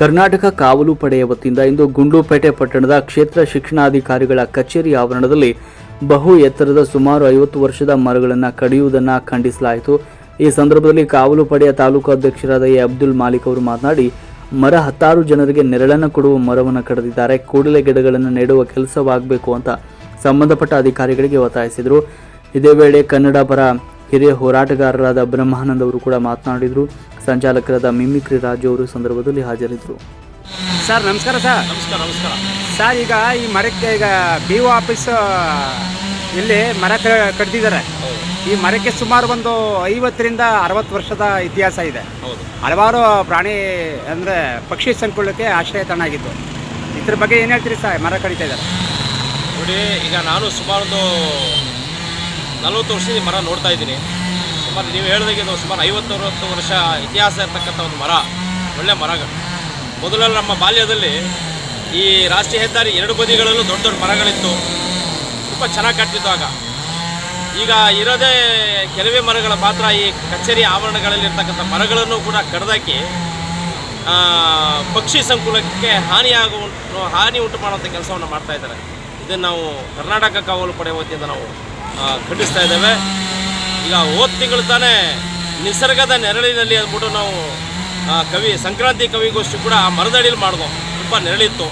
ಕರ್ನಾಟಕ ಕಾವಲು ಪಡೆಯ ವತಿಯಿಂದ ಇಂದು ಗುಂಡ್ಲುಪೇಟೆ ಪಟ್ಟಣದ ಕ್ಷೇತ್ರ ಶಿಕ್ಷಣಾಧಿಕಾರಿಗಳ ಕಚೇರಿ ಆವರಣದಲ್ಲಿ ಬಹು ಎತ್ತರದ ಸುಮಾರು ಐವತ್ತು ವರ್ಷದ ಮರಗಳನ್ನು ಕಡಿಯುವುದನ್ನು ಖಂಡಿಸಲಾಯಿತು. ಈ ಸಂದರ್ಭದಲ್ಲಿ ಕಾವಲು ಪಡೆಯ ತಾಲೂಕು ಅಧ್ಯಕ್ಷರಾದ ಎ. ಅಬ್ದುಲ್ ಮಾಲಿಕ್ ಅವರು ಮಾತನಾಡಿ, ಮರ ಹತ್ತಾರು ಜನರಿಗೆ ನೆರಳನ್ನು ಕೊಡುವ ಮರವನ್ನು ಕಡಿದಿದ್ದಾರೆ. ಕೂಡಲೇ ಗಿಡಗಳನ್ನು ನೆಡುವ ಕೆಲಸವಾಗಬೇಕು ಅಂತ ಸಂಬಂಧಪಟ್ಟ ಅಧಿಕಾರಿಗಳಿಗೆ ಒತ್ತಾಯಿಸಿದರು. ಇದೇ ವೇಳೆ ಕನ್ನಡ ಪರ ಹಿರಿಯ ಹೋರಾಟಗಾರರಾದ ಬ್ರಹ್ಮಾನಂದ್ ಅವರು ಕೂಡ ಮಾತನಾಡಿದರು. ಸಂಚಾಲಕರಾದ ಮಿಮಿಕ್ರಿ ರಾಜು ಅವರು ಸಂದರ್ಭದಲ್ಲಿ ಹಾಜರಿದ್ದರು. ಸರ್ ನಮಸ್ಕಾರ ಸರ್. ನಮಸ್ಕಾರ ನಮಸ್ಕಾರ. ಸರ್ ಈಗ ಈ ಮರಕ್ಕೆ ಈಗ ಬಿ ಒ ಆಫೀಸ್ ಇಲ್ಲಿ ಮರ ಕಟ್ಟಿದ್ದಾರೆ. ಈ ಮರಕ್ಕೆ ಸುಮಾರು ಒಂದು ಐವತ್ತರಿಂದ ಅರವತ್ತು ವರ್ಷದ ಇತಿಹಾಸ ಇದೆ. ಹೌದು. ಹಲವಾರು ಪ್ರಾಣಿ ಅಂದರೆ ಪಕ್ಷಿ ಸಂಕುಲಕ್ಕೆ ಆಶ್ರಯ ತಾಣ ಆಗಿತ್ತು ಇದ್ರ ಬಗ್ಗೆ ಏನು ಹೇಳ್ತೀರಿ ಸರ್ ಮರ ಕಡಿತಾ ಇದ್ದಾರೆ? ನೋಡಿ ಈಗ ನಾನು ಸುಮಾರು ಒಂದು ನಲವತ್ತು ವರ್ಷ ಈ ಮರ ನೋಡ್ತಾ ಇದ್ದೀನಿ. ಸುಮಾರು ನೀವು ಹೇಳಿದಾಗೆ ಇದು ಸುಮಾರು ಐವತ್ತು ಅರವತ್ತು ವರ್ಷ ಇತಿಹಾಸ ಇರ್ತಕ್ಕಂಥ ಒಂದು ಮರ, ಒಳ್ಳೆ ಮರಗಳು. ಮೊದಲೆಲ್ಲ ನಮ್ಮ ಬಾಲ್ಯದಲ್ಲಿ ಈ ರಾಷ್ಟ್ರೀಯ ಹೆದ್ದಾರಿ ಎರಡು ಬದಿಗಳಲ್ಲೂ ದೊಡ್ಡ ದೊಡ್ಡ ಮರಗಳಿತ್ತು. ತುಂಬ ಚೆನ್ನಾಗಿ ಕಾಣ್ತಿತ್ತು ಆಗ. ಈಗ ಇರೋದೇ ಕೆಲವೇ ಮರಗಳ ಮಾತ್ರ ಈ ಕಚೇರಿ ಆವರಣಗಳಲ್ಲಿ ಇರ್ತಕ್ಕಂಥ ಮರಗಳನ್ನು ಕೂಡ ಕಡ್ದಾಕಿ ಪಕ್ಷಿ ಸಂಕುಲಕ್ಕೆ ಹಾನಿಯಾಗುವ ಹಾನಿ ಉಂಟು ಮಾಡುವಂಥ ಕೆಲಸವನ್ನು ಮಾಡ್ತಾ ಇದ್ದಾರೆ. ಇದನ್ನು ನಾವು ಕರ್ನಾಟಕ ಕಾವಲು ಪಡೆ ವತಿಯಿಂದ ನಾವು ಖಂಡಿಸ್ತಾ ಇದ್ದೇವೆ. ಈಗ ಹೋದ ತಿಂಗಳು ತಾನೇ ನಿಸರ್ಗದ ನೆರಳಿನಲ್ಲಿ ಅಂದ್ಬಿಟ್ಟು ನಾವು ಕವಿ, ಸಂಕ್ರಾಂತಿ ಕವಿಗೋಷ್ಠಿ ಕೂಡ ಆ ಮರದಡಿಯಲ್ಲಿ ಮಾಡಿದ್ವು. ತುಂಬ ನೆರಳಿತ್ತು.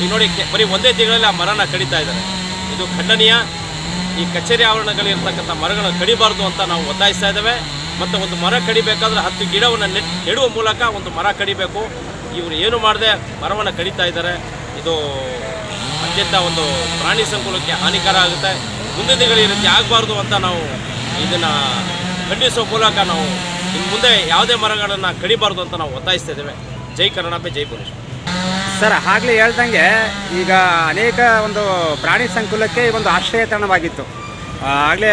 ಈಗ ನೋಡಿ ಬರೀ ಒಂದೇ ತಿಂಗಳಲ್ಲಿ ಆ ಮರನ ಕಡಿತಾ ಇದ್ದಾರೆ. ಇದು ಖಂಡನೀಯ. ಈ ಕಚೇರಿ ಆವರಣಗಳಿರ್ತಕ್ಕಂಥ ಮರಗಳನ್ನು ಕಡಿಬಾರ್ದು ಅಂತ ನಾವು ಒತ್ತಾಯಿಸ್ತಾ ಇದ್ದೇವೆ. ಮತ್ತು ಒಂದು ಮರ ಕಡಿಬೇಕಾದ್ರೆ ಹತ್ತು ಗಿಡವನ್ನು ನೆಟ್, ನೆಡುವ ಮೂಲಕ ಒಂದು ಮರ ಕಡಿಬೇಕು. ಇವರು ಏನು ಮಾಡದೆ, ಮರವನ್ನು ಕಡಿತಾ ಇದ್ದಾರೆ. ಇದು ಅತ್ಯಂತ ಒಂದು ಪ್ರಾಣಿ ಸಂಕುಲಕ್ಕೆ ಹಾನಿಕರ ಆಗುತ್ತೆ. ಮುಂದಿನ ದಿನಗಳು ಈ ರೀತಿ ಆಗಬಾರ್ದು ಅಂತ ನಾವು ಇದನ್ನು ಖಂಡಿಸುವ ಮೂಲಕ ನಾವು ಇನ್ನು ಮುಂದೆ ಯಾವುದೇ ಮರಗಳನ್ನು ಕಡಿಬಾರ್ದು ಅಂತ ನಾವು ಒತ್ತಾಯಿಸ್ತಾ ಇದ್ದೇವೆ. ಜೈ ಕರ್ನಾಟಕ ಜೈ ಪುರುಷ ಸರ್ ಆಗಲೇ ಹೇಳ್ದಂಗೆ ಈಗ ಅನೇಕ ಒಂದು ಪ್ರಾಣಿ ಸಂಕುಲಕ್ಕೆ ಒಂದು ಆಶ್ರಯ ತಾಣವಾಗಿತ್ತು. ಆಗಲೇ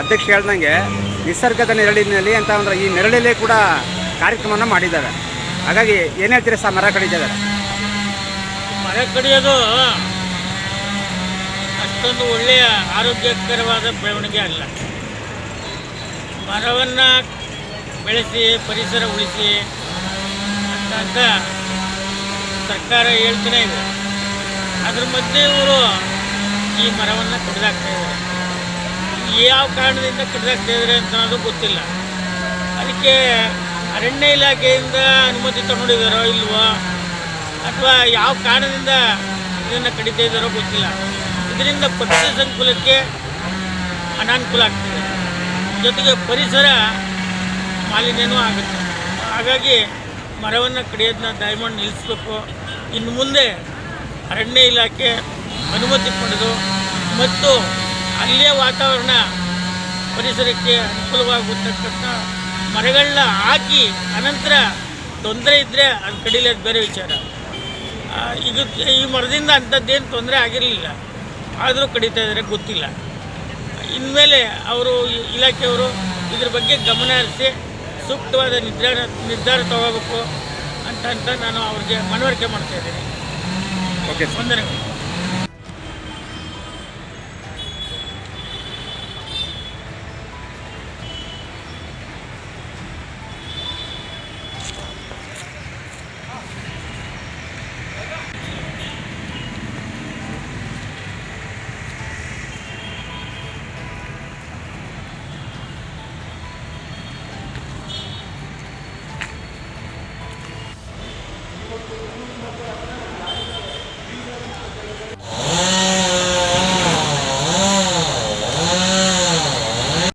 ಅಧ್ಯಕ್ಷ ಹೇಳ್ದಂಗೆ ನಿಸರ್ಗದ ನೆರಳಿನಲ್ಲಿ ಅಂತ ಅಂದ್ರೆ ಈ ನೆರಳಲ್ಲೇ ಕೂಡ ಕಾರ್ಯಕ್ರಮವನ್ನು ಮಾಡಿದ್ದಾರೆ. ಹಾಗಾಗಿ ಏನು ಹೇಳ್ತೀರಿ ಸರ್ ಮರ ಕಡಿತಿದ್ದಾರೆ ಮರ ಕಡಿಯೋದು ಅಷ್ಟೊಂದು ಒಳ್ಳೆಯ ಆರೋಗ್ಯಕರವಾದ ಬೆಳವಣಿಗೆ ಅಲ್ಲ. ಮರವನ್ನು ಬೆಳೆಸಿ, ಪರಿಸರ ಉಳಿಸಿ ಅಂತ ಸರ್ಕಾರ ಹೇಳ್ತಾನೆ ಇದೆ. ಅದ್ರ ಮಧ್ಯೆ ಇವರು ಈ ಮರವನ್ನು ಕಡಿದಾಕ್ತಾ ಇದ್ದಾರೆ. ಯಾವ ಕಾರಣದಿಂದ ಕಡಿದಾಕ್ತಾ ಇದ್ದಾರೆ ಅಂತ ಅನ್ನೋದು ಗೊತ್ತಿಲ್ಲ. ಅದಕ್ಕೆ ಅರಣ್ಯ ಇಲಾಖೆಯಿಂದ ಅನುಮತಿ ತಗೊಂಡಿದ್ದಾರೋ ಇಲ್ವೋ ಅಥವಾ ಯಾವ ಕಾರಣದಿಂದ ಇದನ್ನು ಕಡಿತಾ ಇದ್ದಾರೋ ಗೊತ್ತಿಲ್ಲ. ಇದರಿಂದ ಪಕ್ಷಿ ಸಂಕುಲಕ್ಕೆ ಅನಾನುಕೂಲ ಆಗ್ತದೆ. ಜೊತೆಗೆ ಪರಿಸರ ಮಾಲಿನ್ಯನೂ ಆಗುತ್ತೆ. ಹಾಗಾಗಿ ಮರವನ್ನು ಕಡಿಯೋದನ್ನ ದಯಮಾಡಿ ನಿಲ್ಲಿಸಬೇಕು. ಇನ್ನು ಮುಂದೆ ಅರಣ್ಯ ಇಲಾಖೆ ಅನುಮತಿ ಪಡೆದು ಮತ್ತು ಅಲ್ಲಿಯ ವಾತಾವರಣ ಪರಿಸರಕ್ಕೆ ಅನುಕೂಲವಾಗುತ್ತಕ್ಕಂಥ ಮರಗಳನ್ನ ಹಾಕಿ ಅನಂತರ ತೊಂದರೆ ಇದ್ದರೆ ಅದು ಕಡಿಲೇದು ಬೇರೆ ವಿಚಾರ. ಇದು ಈ ಮರದಿಂದ ಅಂಥದ್ದೇನು ತೊಂದರೆ ಆಗಿರಲಿಲ್ಲ. ಆದರೂ ಕಡಿತಾ ಇದ್ದಾರೆ ಗೊತ್ತಿಲ್ಲ. ಇನ್ಮೇಲೆ ಅವರು ಇಲಾಖೆಯವರು ಇದ್ರ ಬಗ್ಗೆ ಗಮನ ಹರಿಸಿ ಸೂಕ್ತವಾದ ನಿರ್ಧಾರ ನಿರ್ಧಾರ ತಗೋಬೇಕು ಅಂತ ಅಂತ ನಾನು ಅವ್ರಿಗೆ ಮನವರಿಕೆ ಮಾಡ್ತಾ ಇದ್ದೀನಿ. ಓಕೆ ವಂದನೆಗಳು.